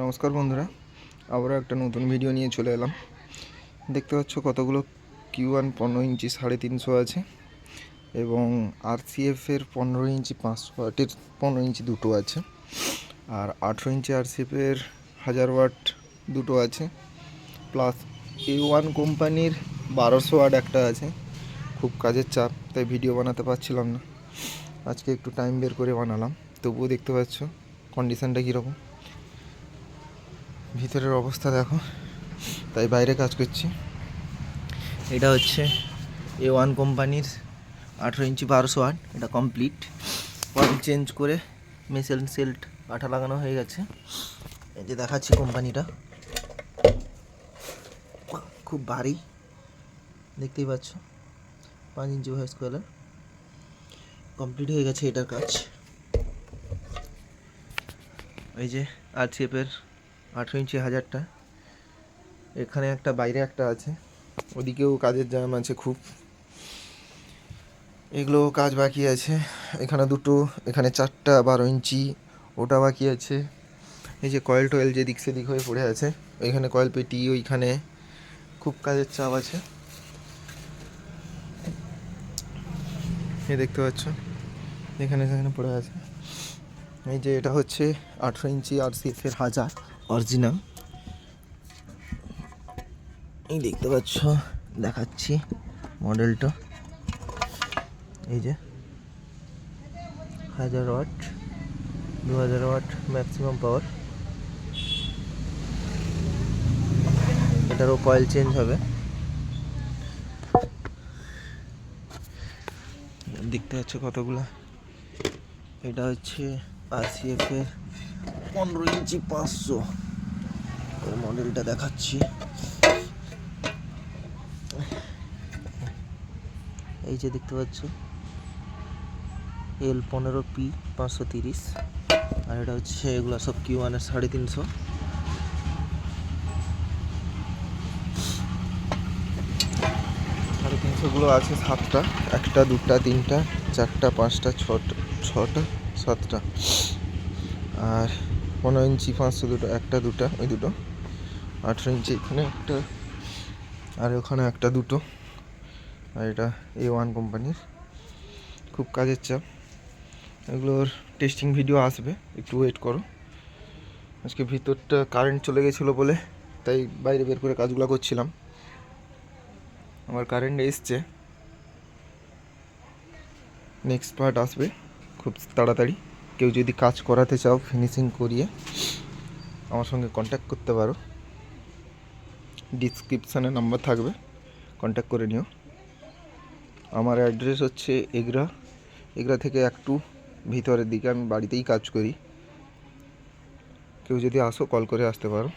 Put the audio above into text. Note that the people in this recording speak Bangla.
নমস্কার বন্ধুরা, আবারও একটা নতুন ভিডিও নিয়ে চলে এলাম। দেখতে পাচ্ছ কতগুলো কিউ ওয়ান পনেরো ইঞ্চি সাড়ে তিনশো আছে এবং আরসিএফের পনেরো ইঞ্চি পাঁচশো ওয়াটের পনেরো ইঞ্চি দুটো আছে। আর আঠেরো ইঞ্চি আরসিএফের হাজার ওয়াট দুটো আছে। প্লাস এ ওয়ান কোম্পানির বারোশো ওয়াট একটা আছে। খুব কাজের চাপ, তাই ভিডিও বানাতে পারছিলাম না। আজকে একটু টাইম বের করে বানালাম। তবুও দেখতে পাচ্ছ কন্ডিশানটা কীরকম। ভিতরের অবস্থা দেখো। তাই বাইরে কাজ করছি। এটা হচ্ছে এ ওয়ান কোম্পানির আঠেরো ইঞ্চি বারোশো আট। এটা কমপ্লিট অয়েল চেঞ্জ করে মেসেল সেল্ট আঠা লাগানো হয়ে গেছে। এই যে দেখাচ্ছি কোম্পানিটা। খুব ভারী। দেখতেই পাচ্ছ? পাঁচ ইঞ্চি ভয়েস কয়েলার কমপ্লিট হয়ে গেছে এটার কাজ। এই যে আরসিএফের আঠেরো ইঞ্চি হাজারটা। এখানে একটা বাইরে একটা আছে। ওদিকেও কাজের জাম আছে খুব। এগুলো কাজ বাকি আছে। এখানে দুটো, এখানে চারটা বারো ইঞ্চি, ওটা বাকি আছে। এই যে কয়েল টয়েল যেদিক সেদিক হয়ে পড়ে আছে। ওইখানে কয়েল পেটি ওইখানে খুব কাজের চাপ আছে। এই দেখতে পাচ্ছ? এখানে সেখানে পড়ে আছে। এই যে এটা হচ্ছে আঠেরো ইঞ্চি আর সিএফের হাজার। অরিজিনাল। এই দেখতে পাচ্ছ, দেখাচ্ছি মডেলটা। এই যে, হাজার ওয়াট, দু হাজার ওয়াট ম্যাক্সিমাম পাওয়ার এটারও কয়েল চেঞ্জ হবে। দেখতে পাচ্ছ কতগুলা। এটা হচ্ছে আরসিএফ এর পনেরো ইঞ্চি পাঁচশো। ওই মডেলটা দেখাচ্ছি। এই যে দেখতে পাচ্ছ? এল পনেরো পি পাঁচশো তিরিশ। আর এটা হচ্ছে, এগুলো সব কিউ ওয়ানের সাড়ে তিনশো। সাড়ে তিনশোগুলো আছে সাতটা। একটা, দুটা, তিনটা, চারটা, পাঁচটা, ছটা ছটা, সাতটা। আর পনেরো ইঞ্চি, পাঁচশো দুটো, একটা দুটা ওই দুটো। আঠেরো ইঞ্চি এখানে একটা, আর ওখানে একটা দুটো। আর এটা এ ওয়ান কোম্পানির। খুব কাজের চাপ। এগুলোর টেস্টিং ভিডিও আসবে, একটু ওয়েট করো। আজকে ভিতরটা কারেন্ট চলে গেছিল বলে, তাই বাইরে বের করে কাজগুলো করছিলাম। আমার কারেন্ট এসছে। নেক্সট পার্ট আসবে, খুব তাড়াতাড়ি। কেউ যদি কাজ করাতে চাও ফিনিশিং করিয়ে আমার সঙ্গে কন্ট্যাক্ট করতে পারো। ডিসক্রিপশানে নাম্বার থাকবে কন্ট্যাক্ট করে নিও। আমার অ্যাড্রেস হচ্ছে এগরা এগরা থেকে একটু ভিতরের দিকে, আমি বাড়িতেই কাজ করি। কেউ যদি আসো কল করে আসতে পারো।